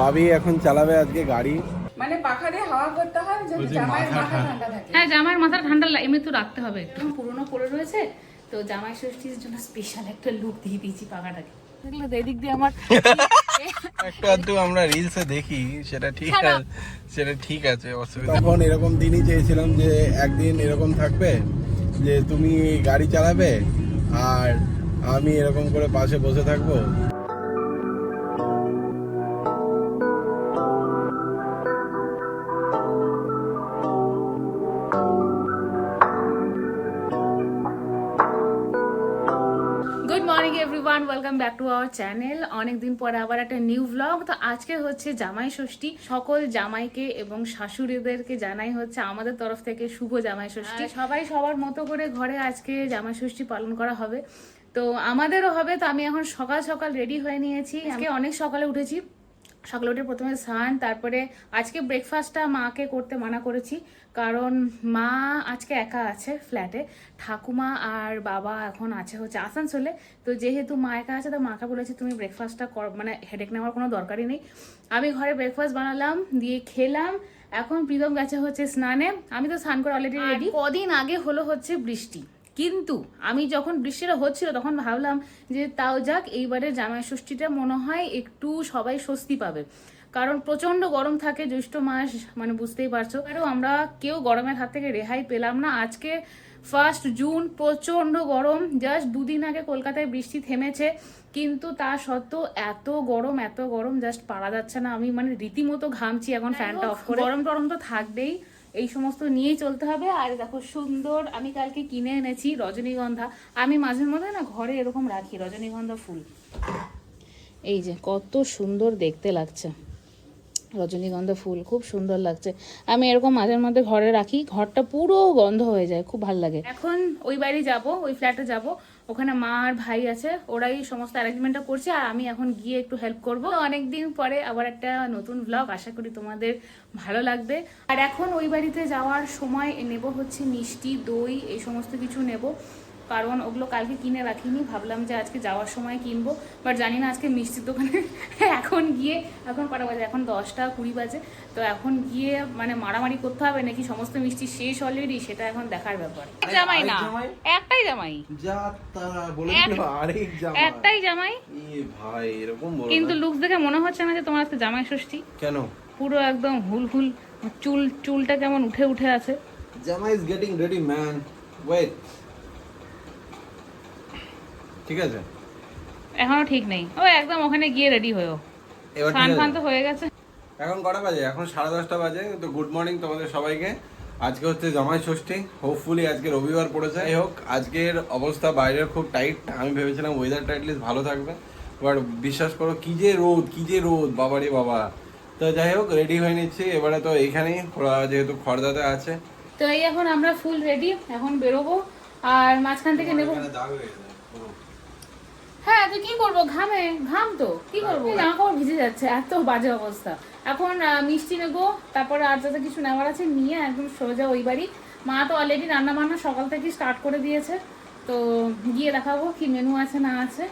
বাবি এখন চালাবে আজকে গাড়ি। মানে পাখা দিয়ে হাওয়া করতে হয় যাতে বলছি জামাইয়ের মাথা ঠান্ডা। থাকে। হ্যাঁ জামাইয়ের মাথা ঠান্ডা এমনি তো রাখতে হবে একটু। পুরনো পড়ে রয়েছে তো জামাই ষষ্ঠীর জন্য স্পেশাল একটা লুক দিয়ে দিয়েছি পাখাটাকে। দেখলে এদিক দিয়ে আমার একটা আধটু আমরা রিলসে দেখি সেটা ঠিক আছে সেটা ঠিক আছে অসুবিধা তখন এরকম দিনই চেয়েছিলাম যে একদিন এরকম থাকবে যে তুমি গাড়ি চালাবে আর আমি এরকম করে পাশে বসে থাকব। Welcome back to our channel অনেকদিন পরে আবার একটা নিউ ভ্লগ তো আজকে হচ্ছে জামাই ষষ্ঠী। সকল জামাইকে এবং শাশুড়িদেরকে জানাই হচ্ছে আমাদের তরফ থেকে শুভ জামাই ষষ্ঠী। সবাই সবার মতো করে ঘরে আজকে জামাই ষষ্ঠী পালন করা হবে। তো আমাদেরও হবে। তো আমি এখন সকাল সকাল রেডি হয়ে নিয়েছি। আজকে অনেক সকালে উঠেছি। সকালে উঠে প্রথমে স্নান তারপরে আজকে ব্রেকফাস্টটা মাকে করতে মানা করেছি। কারণ মা আজকে একা আছে ফ্ল্যাটে ঠাকুমা আর বাবা এখন আছে হচ্ছে আসানসোলে। তো যেহেতু মা একা আছে তো মাকে বলেছি তুমি ব্রেকফাস্টটা কর মানে হেডেক নেওয়ার কোনো দরকারই নেই। আমি ঘরে ব্রেকফাস্ট বানালাম দিয়ে খেলাম। এখন প্রীতম গেছে হচ্ছে স্নানে। আমি তো স্নান করে অলরেডি রেডি কদিন আগে হলো হচ্ছে বৃষ্টি। কিন্তু আমি যখন বৃষ্টিটা হচ্ছিল তখন ভাবলাম যে তাও যাক এইবারে জামাই ষষ্ঠীটা মনে হয় একটু সবাই স্বস্তি পাবে। কারণ প্রচণ্ড গরম থাকে জ্যৈষ্ঠ মাস মানে বুঝতেই পারছ। আরও আমরা কেউ গরমের হাত থেকে রেহাই পেলাম না। আজকে ফার্স্ট জুন প্রচণ্ড গরম। জাস্ট দুদিন আগে কলকাতায় বৃষ্টি থেমেছে। কিন্তু তা সত্ত্বেও এত গরম এত গরম জাস্ট পারা যাচ্ছে না। আমি মানে রীতিমতো ঘামছি এখন ফ্যানটা অফ করে। গরম টরম তো থাকবেই। এই সমস্ত নিয়েই চলতে হবে। আর দেখো সুন্দর, আমি কালকে কিনে এনেছি রজনীগন্ধা। আমি মাঝে মধ্যে না ঘরে এরকম রাখি, রজনীগন্ধা ফুল। এই যে কত সুন্দর দেখতে লাগছে। রজনীগন্ধা ফুল খুব সুন্দর লাগছে। আমি এরকম মাঝে মধ্যে ঘরে রাখি, ঘরটা পুরো গন্ধ হয়ে যায়, খুব ভালো লাগে। এখন ওই বাড়ি যাব, ওই ফ্ল্যাটে যাব। ওখানে মা আর ভাই আছে, ওরাই সমস্ত অ্যারেঞ্জমেন্টটা করছে আর আমি এখন গিয়ে একটু হেল্প করব। অনেকদিন পরে আবার একটা নতুন ব্লগ আশা করি তোমাদের ভালো লাগবে। আর এখন ওই বাড়িতে যাওয়ার সময় নেব হচ্ছে মিষ্টি, দই, এই সমস্ত কিছু নেব। কারণ ওগুলো কালকে কিনে রাখিনি, ভাবলাম যে আজকে যাওয়ার সময় কিনবো। বাট জানি না আজকে মিষ্টির দোকানে এখন গিয়ে এখন কটা বাজে? এখন দশটা কুড়ি বাজে। তো এখন গিয়ে মানে মারামারি করতে হবে নাকি সমস্ত মিষ্টি শেষ অলরেডি সেটা এখন দেখার ব্যাপার। জামাই না একটাই জামাই। একটাই জামাই। ভাই এরকম কিন্তু না। লুকস দেখে মনে হচ্ছে না যে তোমার আজকে জামাই ষষ্ঠী। কেন? পুরো একদম হুল হুল চুল চুলটা কেমন উঠে উঠে আছে। জামা is getting ready man wait ঠিক আছে? এখনও ঠিক নেই। ও একদম ওখানে গিয়ে রেডি হয়েও। এবার স্নান ফান তো হয়ে গেছে। এখন কটা বাজে? এখন সাড়ে দশটা বাজে তো গুড মর্নিং তোমাদের সবাইকে। আজকে হচ্ছে জামাই ষষ্ঠী হোপফুলি আজকে রবিবার পড়েছে। যাই হোক আজকের অবস্থা বাইরের খুব টাইট আমি ভেবেছিলাম ওয়েদারটা অ্যাটলিস্ট ভালো থাকবে। বাট বিশ্বাস করো কি যে রোদ কি যে রোদ বাবারে বাবা। তো যাই হোক রেডি হয়ে নিচ্ছি। এবারে তো এইখানেই ওরা যেহেতু খড়দাতে আছে। তো এই এখন আমরা ফুল রেডি এখন বেরোবো। আর মাঝখান থেকে নেব। দাগ হয়ে। হ্যাঁ তো কি করব ঘামে ঘাম তো। কি করব জামা কাপড় ভিজে যাচ্ছে এত বাজে অবস্থা। এখন মিষ্টি নেব তারপরে আর যাতে কিছু নেওয়ার আছে নিয়ে একদম সোজা ওই বাড়ি। মা তো অলরেডি রান্না বান্না সকাল থেকে স্টার্ট করে দিয়েছে তো গিয়ে দেখাবো কি মেনু আছে না আছে।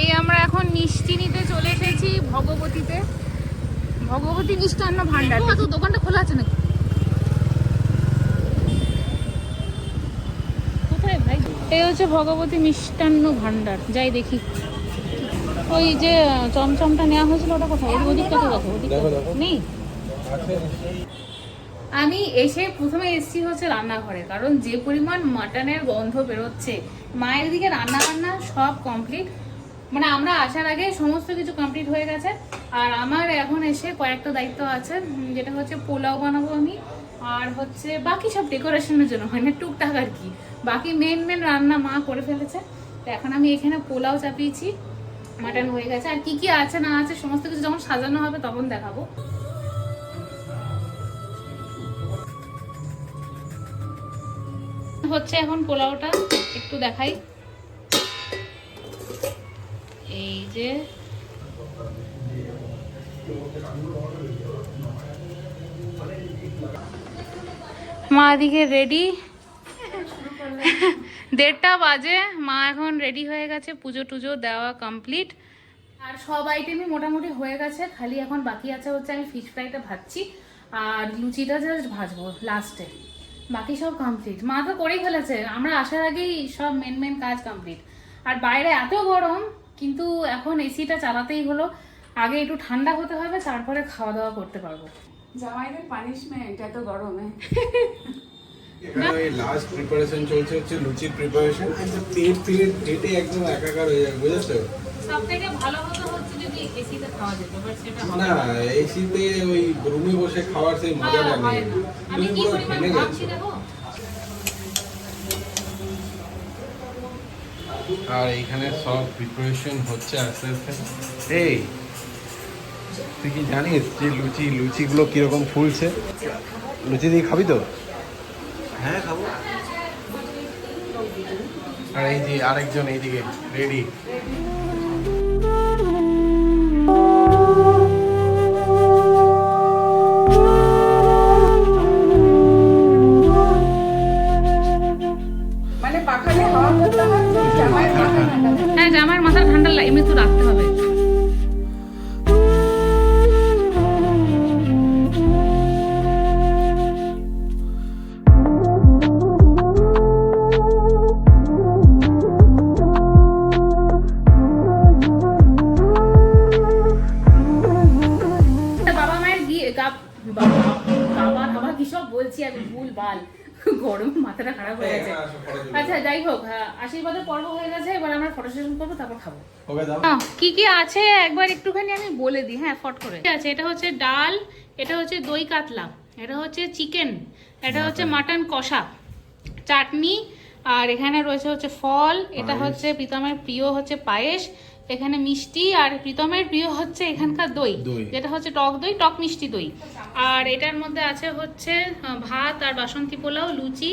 এই আমরা এখন মিষ্টি নিতে চলে এসেছি ভগবতীতে। ভগবতী মিষ্টান্ন ভান্ডার তো দোকানটা খোলা আছে নাকি? কোথায় ভাই? এই হচ্ছে ভগবতী মিষ্টান্ন ভান্ডার যাই দেখি। ওই যে চমচমটা নেওয়া হয়েছিল ওটা কোথায়? ওদিকটা। নেই? আমি এসে প্রথমে এসেছি হচ্ছে রান্নাঘরে কারণ যে পরিমাণ মাটনের গন্ধ বেরোচ্ছে মায়ের দিকে রান্না বান্না সব কমপ্লিট মানে আমরা আসার আগে সমস্ত কিছু কমপ্লিট হয়ে গেছে। আর আমার এখন এসে কয়েকটা দায়িত্ব আছে যেটা হচ্ছে পোলাও বানাবো আমি, আর হচ্ছে বাকি সব ডেকোরেশনের জন্য মানে টুকটাক আর কি। বাকি মেন মেন রান্না মা করে ফেলেছে। তো এখন আমি এখানে পোলাও চাপিয়েছি মাটন হয়ে গেছে। আর কি কি আছে, না আছে, সমস্ত কিছু যখন সাজানো হবে তখন দেখাবো। হচ্ছে এখন পোলাওটা একটু দেখাই। এই যে মা দিকে রেডি দেড়টা বাজে, মা এখন রেডি হয়ে গেছে, পুজো টুজো দেওয়া কমপ্লিট আর সব আইটেমই মোটামুটি হয়ে গেছে, খালি এখন বাকি আছে হচ্ছে আমি ফিশ ফ্রাইটা ভাজছি, আর লুচিটা জাস্ট ভাজবো লাস্টে বাকি সব কমপ্লিট মা তো করেই ফেলেছে, আমরা আসার আগেই সব মেন মেন কাজ কমপ্লিট আর বাইরে এত গরম কিন্তু এখন এসিটা চালাতেই হলো। আগে একটু ঠান্ডা হতে হবে তারপরে খাওয়া দাওয়া করতে পারব। জামাইদের পানিশমেন্ট এত গরমে। লাস্ট প্রিপারেশন চলছে হচ্ছে লুচির প্রিপারেশন ডেটে একদম একাকার হয়ে যাবে বুঝেছ? সব ভালো হতো হচ্ছে যদি এসিতে খাওয়া যেত বাট সেটা না এসিতে ওই রুমে বসে খাওয়ার সেই মজা। আমি কি পরিমাণ ভাবছি দেখো আর এখানে সব প্রিপারেশন হচ্ছে আস্তে আস্তে। এই তুই কি জানিস যে লুচি লুচিগুলো কীরকম ফুলছে? লুচি দিয়ে খাবি তো? হ্যাঁ খাব। আর এই যে আরেকজন এইদিকে রেডি মানে পাখা দিয়ে হাওয়া হয় জামার মাথার ঠান্ডা লাগে এমনি তো রাখতে হবে। খাব। ওকে কি কি আছে? একবার একটুখানি আমি বলে দিই। হ্যাঁ ফট করে। ঠিক আছে এটা হচ্ছে ডাল এটা হচ্ছে দই কাতলা এটা হচ্ছে চিকেন এটা হচ্ছে মাটন কষা চাটনি আর এখানে রয়েছে হচ্ছে ফল এটা হচ্ছে প্রীতমের প্রিয় হচ্ছে পায়েস এখানে মিষ্টি আর প্রীতমের প্রিয় হচ্ছে এখানকার দই দই। যেটা হচ্ছে টক দই টক মিষ্টি দই। আর এটার মধ্যে আছে হচ্ছে ভাত আর বাসন্তী পোলাও লুচি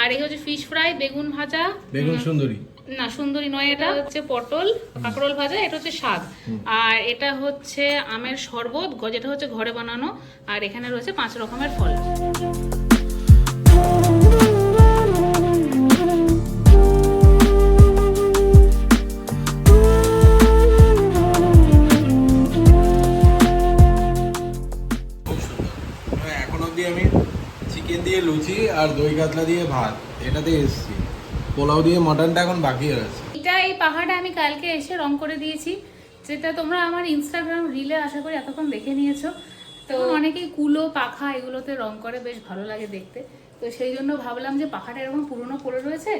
আর এই হচ্ছে ফিশ ফ্রাই বেগুন ভাজা বেগুন সুন্দরী। না সুন্দরী নয় এটা হচ্ছে পটল কাঁকরোল ভাজা এটা হচ্ছে শাক আর এটা হচ্ছে আমের শরবত যেটা হচ্ছে ঘরে বানানো আর এখানে রয়েছে পাঁচ রকমের ফল। এখন অবধি আমি চিকেন দিয়ে লুচি আর দই কাতলা দিয়ে ভাত এটাতে এসেছি। পোলাও দিয়ে মাটনটা এখন বাকি আছে এটা এই পাহাড়টা আমি কালকে এসে রং করে দিয়েছি, যেটা তোমরা আমার ইনস্টাগ্রাম রিলে আশা করি এতক্ষণ দেখে নিয়েছো। তো অনেকেই কুলো, পাখা এগুলোতে রং করে, বেশ ভালো লাগে দেখতে। তো সেই জন্য ভাবলাম যে পাখাটা এরকম পুরনো পড়ে রয়েছে,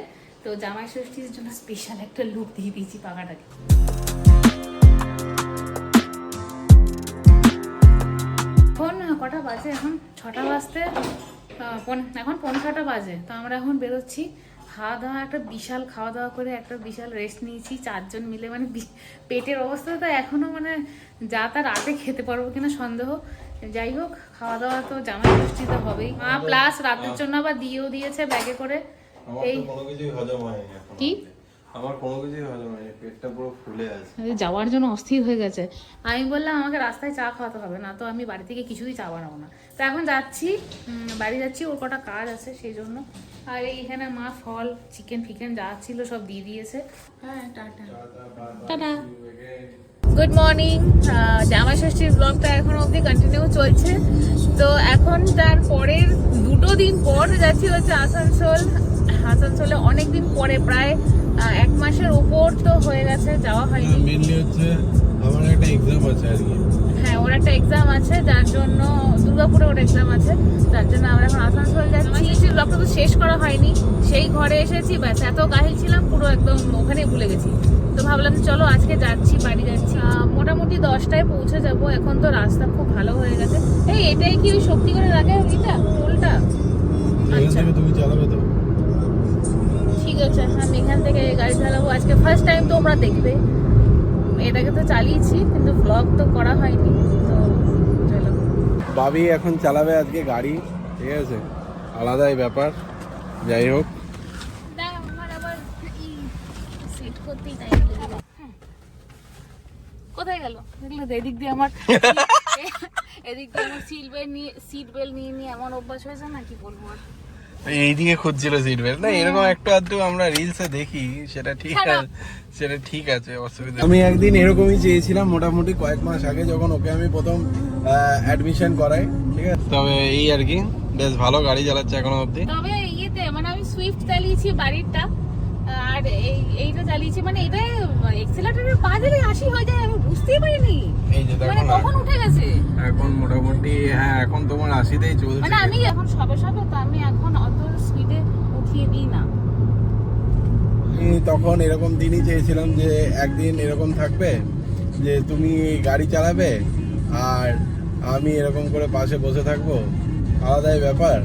তো জামাই ষষ্ঠীর জন্য স্পেশাল একটা লুক দিয়ে দিয়েছি পাখাটাকে। এখন কটা বাজে? এখন ছটা বাজতে এখন পৌনে ছটা বাজে। তো আমরা এখন বেরোচ্ছি। খাওয়া দাওয়া একটা বিশাল খাওয়া দাওয়া করে একটা বিশাল রেস্ট নিয়েছি। চারজন মিলে মানে পেটের অবস্থা তো এখনও মানে যা তা রাতে খেতে পারব কিনা সন্দেহ। যাই হোক খাওয়া দাওয়া তো জামাই ষষ্ঠীতে হবেই। মা প্লাস রাতের জন্য আবার দিয়েও দিয়েছে ব্যাগে করে। এই কি? আমার কোনো কিছুই হজম হয়নি, পেটটা পুরো ফুলে আছে। যাওয়ার জন্য অস্থির হয়ে গেছে। আমি বললাম, আমাকে রাস্তায় চা খাওয়াতে হবে না, তো আমি বাড়ি থেকে কিছুই চা বানাবো না। তো এখন যাচ্ছি বাড়ি যাচ্ছি, ওর কটা কাজ আছে সেই জন্য আর এইখানে মা ফল চিকেন ফিকেন যা ছিল সব দিয়ে দিয়েছে। হ্যাঁ টাটা। টাটা। গুড মর্নিং জামাই ষষ্ঠীর ব্লগটা এখন অবধি কন্টিনিউ চলছে। তো এখন তার পরের দুটো দিন পর যাচ্ছি হচ্ছে আসানসোল। আসানসোলে অনেক দিন পরে, প্রায় এক মাসের উপর তো হয়ে গেছে যাওয়া হয়নি। মেনলি হচ্ছে আমার একটা এক্সাম আছে আর কি। হ্যাঁ ওর একটা এক্সাম আছে যার জন্য দুর্গাপুরে ওর এক্সাম আছে যার জন্য আমরা এখন আসানসোল যাচ্ছি। সেই ব্লগটা তো শেষ করা হয়নি সেই ঘরে এসেছি ব্যাস এত কাহিল ছিলাম পুরো একদম ওখানে ভুলে গেছি। তো ভাবলাম চলো আজকে যাচ্ছি বাড়ি যাচ্ছি। মোটামুটি দশটায় পৌঁছে যাব এখন তো রাস্তা খুব ভালো হয়ে গেছে। এই এটাই কি ওই শক্তিগড়ের আগে ওইটা? টোলটা আচ্ছা। তুমি চালাবে তো। ঠিক আছে আমি এখান থেকে গাড়ি চালাবো। আজকে ফার্স্ট টাইম তোমরা দেখবে। এটাকে তো চালিয়েছি কিন্তু ব্লগ তো করা হয়নি তো চলো। বাবি এখন চালাবে আজকে গাড়ি ঠিক আছে? আলাদাই ব্যাপার যাই হোক। হ্যাঁ। কোথায় গেল? দেখলে তো এদিক দিয়ে আমার এদিক দিয়ে আমার সিট বেল্ট নিয়ে সিট বেল্ট নিয়ে নিয়ে এমন অভ্যাস হয়েছে না কি বলব আর? এইদিকে খুঁজছিল সিট বেল্ট না এরকম একটু আধটু আমরা রিলসে দেখি সেটা ঠিক আছে সেটা ঠিক আছে অসুবিধা আমি একদিন এরকমই চেয়েছিলাম মোটামুটি কয়েক মাস আগে যখন ওকে আমি প্রথম অ্যাডমিশন করাই ঠিক আছে? তবে এই আর কি বেশ ভালো গাড়ি চালাচ্ছে এখনও অবধি। তবে ইয়েতে মানে আমি সুইফট চালিয়েছি বাড়িরটা। আর এই এইটা চালিয়েছি মানে এটা এক্সেলারেটরের পা দিলে আশি হয়ে যায় আমি বুঝতেই পারিনি। এই যে মানে দেখো না কখন উঠে গেছে? এখন মোটামুটি হ্যাঁ এখন তোমার আশিতেই চলছে। মানে আমি এখন সবে সবে তো আমি এখন অত স্পিডে উঠিয়ে দিই না। আমি তখন এরকম দিনই চেয়েছিলাম যে একদিন এরকম থাকবে যে তুমি গাড়ি চালাবে আর আমি এরকম করে পাশে বসে থাকব। আলাদাই ব্যাপার।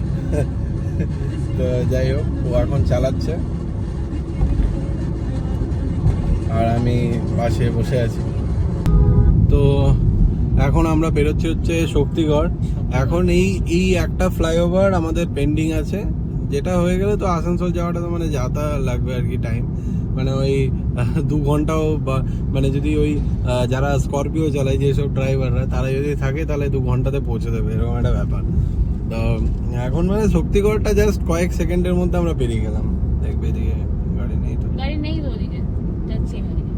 তো যাই হোক ও এখন চালাচ্ছে। আর আমি পাশে বসে আছি। তো এখন আমরা বেরোচ্ছি হচ্ছে শক্তিগড়। এখন এই এই একটা ফ্লাইওভার আমাদের পেন্ডিং আছে। যেটা হয়ে গেলে তো আসানসোল যাওয়াটা তো মানে যাতা লাগবে আর কি টাইম মানে ওই, দু ঘন্টাও বা মানে যদি ওই যারা স্করপিও চালায়, যেসব ড্রাইভাররা তারা যদি থাকে তাহলে দু ঘন্টাতে পৌঁছে দেবে, এরকম একটা ব্যাপার। তো, এখন মানে শক্তিগড়টা জাস্ট কয়েক সেকেন্ডের মধ্যে আমরা পেরিয়ে গেলাম দেখবে এদিকে গাড়ি নেই তো গাড়ি নেই তো ওদিকে যাচ্ছি আমি ওদিকে।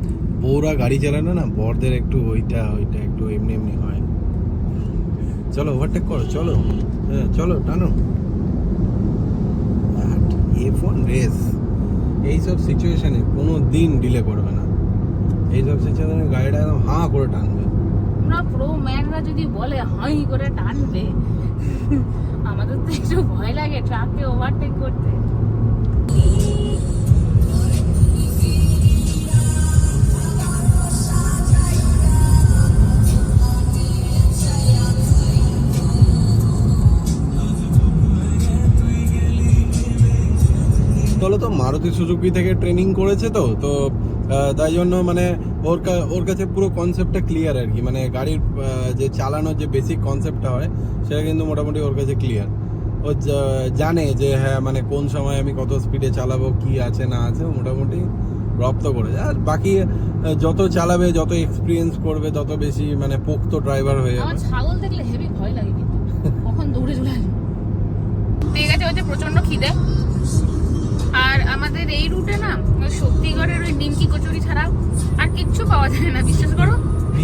বউরা গাড়ি চালানো না, বরদের একটু ওইটা ওইটা একটু এমনি এমনি হয়। চলো ওভারটেক করো, চলো। হ্যাঁ চলো, টানো। এ ফোন রেস এইসব সিচুয়েশানে কোনো দিন ডিলে করবে না। এইসব সিচুয়েশানে গাড়িটা একদম হাঁ করে টানবে। আমরা প্রো ম্যানরা যদি বলে হাই করে টানবে, আমাদের তো একটু ভয় লাগে ট্রাককে ওভারটেক করতে। তো মারুতি সুজুকি থেকে ট্রেনিং করেছে তো তো তাই জন্য মানে ওর ওর কাছে পুরো কনসেপ্টটা ক্লিয়ার আর কি। মানে গাড়ির যে চালানোর যে বেসিক কনসেপ্টটা হয়, সেটা কিন্তু মোটামুটি ওর কাছে ক্লিয়ার ও জানে যে হ্যাঁ মানে কোন সময় আমি কত স্পিডে চালাবো, কি আছে, না আছে মোটামুটি রপ্ত করে আর বাকি যত চালাবে, যত এক্সপিরিয়েন্স করবে, তত বেশি মানে পোক্ত ড্রাইভার হয়ে যাবে। ছাগল দেখলে হেভি ভয় লাগে কিন্তু। কখন দৌড়ে চলে গেছে হচ্ছে প্রচণ্ড খিদে। আর আমাদের এই রুটে না ওই শক্তিগড়ের ওই নিমকি কচুরি ছাড়া আর কিচ্ছু পাওয়া যায় না বিশ্বাস করো?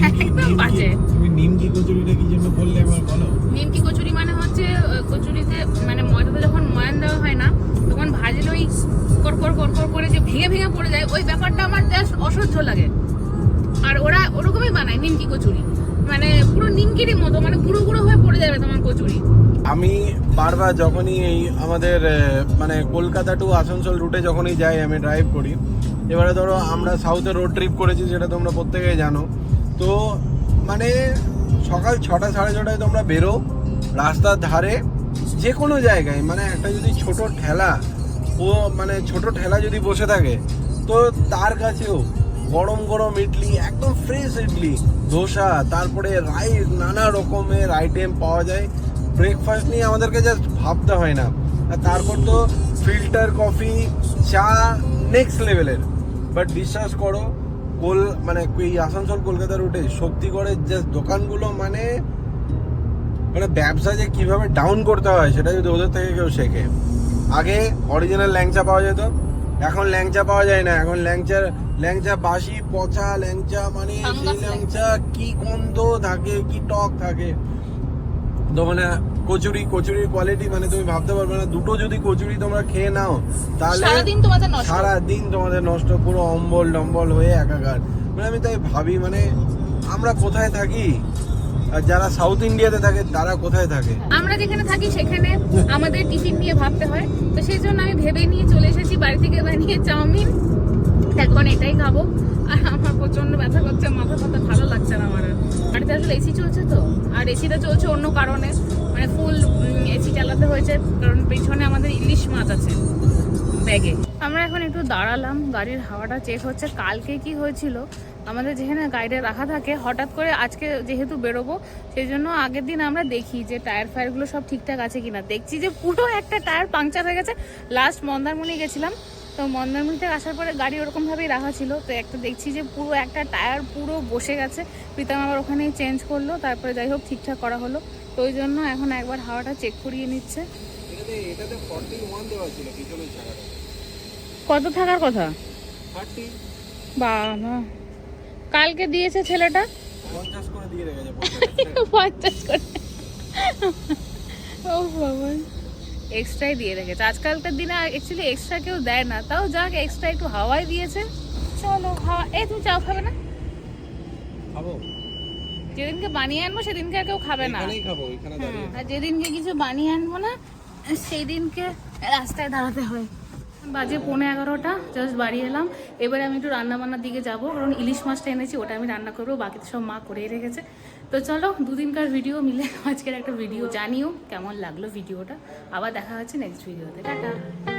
একদম বাজে। তুমি নিমকি কচুরিটা কি জন্য বললে একবার বলো? নিমকি কচুরি মানে হচ্ছে কচুরিতে মানে ময়দাতে যখন ময়ান দেওয়া হয় না তখন ভাজলে ওই কড়কড় কড়কড় করে যে ভেঙে ভেঙে পড়ে যায় ওই ব্যাপারটা আমার জাস্ট অসহ্য লাগে। আর ওরা ওরকমই বানায় নিমকি কচুরি। মানে পুরো নিমকিরই মতো মানে গুঁড়ো গুঁড়ো হয়ে পড়ে যাবে তোমার কচুরি। আমি বারবার যখনই এই আমাদের মানে কলকাতা টু আসানসোল রুটে যখনই যাই, আমি ড্রাইভ করি। এবারে ধরো আমরা সাউথে রোড ট্রিপ করেছি যেটা তোমরা প্রত্যেকেই জানো। তো মানে সকাল ছটা, সাড়ে ছটায় তোমরা বেরো, রাস্তার ধারে যে কোনো জায়গায়। মানে একটা যদি ছোট ঠেলা, ও মানে ছোট ঠেলা যদি বসে থাকে, তো তার কাছেও গরম গরম ইডলি, একদম ফ্রেশ ইডলি ধোসা তারপরে রাইস, নানা রকমের আইটেম পাওয়া যায়। ব্রেকফাস্ট নিয়ে আমাদেরকে জাস্ট ভাবতে হয় না। আর তারপর তো ফিল্টার কফি চা নেক্সট লেভেলের বাট বিশ্বাস করো কোল মানে এই আসানসোল কলকাতা রুটে শক্তিগড়ের জাস্ট দোকানগুলো মানে মানে ব্যবসা যে কীভাবে ডাউন করতে হয় সেটা যদি ওদের থেকে কেউ শেখে। আগে অরিজিনাল ল্যাংচা পাওয়া যেত এখন ল্যাংচা পাওয়া যায় না। এখন ল্যাংচার ল্যাংচা বাসি পচা ল্যাংচা মানে সেই ল্যাংচা কি গন্ধ থাকে কি টক থাকে। তো মানে কচুরি কচুরির কোয়ালিটি মানে তুমি ভাবতে পারবে না। দুটো যদি কচুরি তোমরা খেয়ে নাও তাহলে সারাদিন তোমাদের নষ্ট। সারা তোমাদের নষ্ট পুরো অম্বল ডম্বল হয়ে একাকার। মানে আমি তাই ভাবি মানে আমরা কোথায় থাকি? আর যারা সাউথ ইন্ডিয়াতে থাকে তারা কোথায় থাকে? আমরা যেখানে থাকি সেখানে আমাদের টিফিন নিয়ে ভাবতে হয়। তো সেই জন্য আমি ভেবে নিয়ে চলে এসেছি বাড়ি থেকে বানিয়ে চাউমিন। এখন এটাই খাব আর আমার প্রচণ্ড ব্যথা করছে, মাথা ফাথা ভালো লাগছে না আমার। বাড়িতে আসলে এসি চলছে তো, আর এসিটা চলছে অন্য কারণে। মানে ফুল এসি চালাতে হয়েছে, কারণ পেছনে আমাদের ইলিশ মাছ আছে ব্যাগে। আমরা এখন একটু দাঁড়ালাম, গাড়ির হাওয়াটা চেক হচ্ছে। কালকে কি হয়েছিল? আমাদের যেখানে গাড়িটা রাখা থাকে, হঠাৎ করে আজকে যেহেতু বেরোবো, সেই জন্য আগের দিন আমরা দেখি যে টায়ার ফায়ারগুলো সব ঠিকঠাক আছে কিনা। দেখছি যে পুরো একটা টায়ার পাংচার হয়ে গেছে। লাস্ট মন্দারমণি গেছিলাম। তো মন্দারমণি থেকে আসার পরে গাড়ি ওরকমভাবেই রাখা ছিল। তো একটা দেখছি যে পুরো একটা টায়ার পুরো বসে গেছে। প্রীতম আবার ওখানেই চেঞ্জ করল তারপরে যাই হোক ঠিকঠাক করা হলো। তো ওই জন্য এখন একবার হাওয়াটা চেক করিয়ে নিচ্ছে। কত থাকার কথা? বাবা কালকে দিয়েছে ছেলেটা? পঞ্চাশ করে দিয়ে রেখেছে। পঞ্চাশ করে। ও বাবা এক্সট্রাই দিয়ে রেখেছে। আজকালকার দিনে অ্যাকচুয়ালি এক্সট্রা কেউ দেয় না। তাও যাক এক্সট্রা একটু হাওয়াই দিয়েছে। চলো হাওয়া এই তুমি চাও খাবে না? খাব। যেদিনকে বানিয়ে আনব সেদিনকে আর কেউ খাবে না। এখানেই খাব এখানে দাঁড়িয়ে। আর যেদিনকে কিছু বানিয়ে আনব না সেই দিনকে রাস্তায় দাঁড়াতে হয়। বাজে পৌনে এগারোটা জাস্ট বাড়ি এলাম। এবারে আমি একটু রান্না বান্নার দিকে যাব কারণ ইলিশ মাছটা এনেছি ওটা আমি রান্না করব বাকি সব মা করেই রেখেছে। তো চলো, দুদিনকার ভিডিও মিলে আজকের একটা ভিডিও জানিও কেমন লাগল ভিডিওটা আবার দেখা হচ্ছে নেক্সট ভিডিওতে টাটা।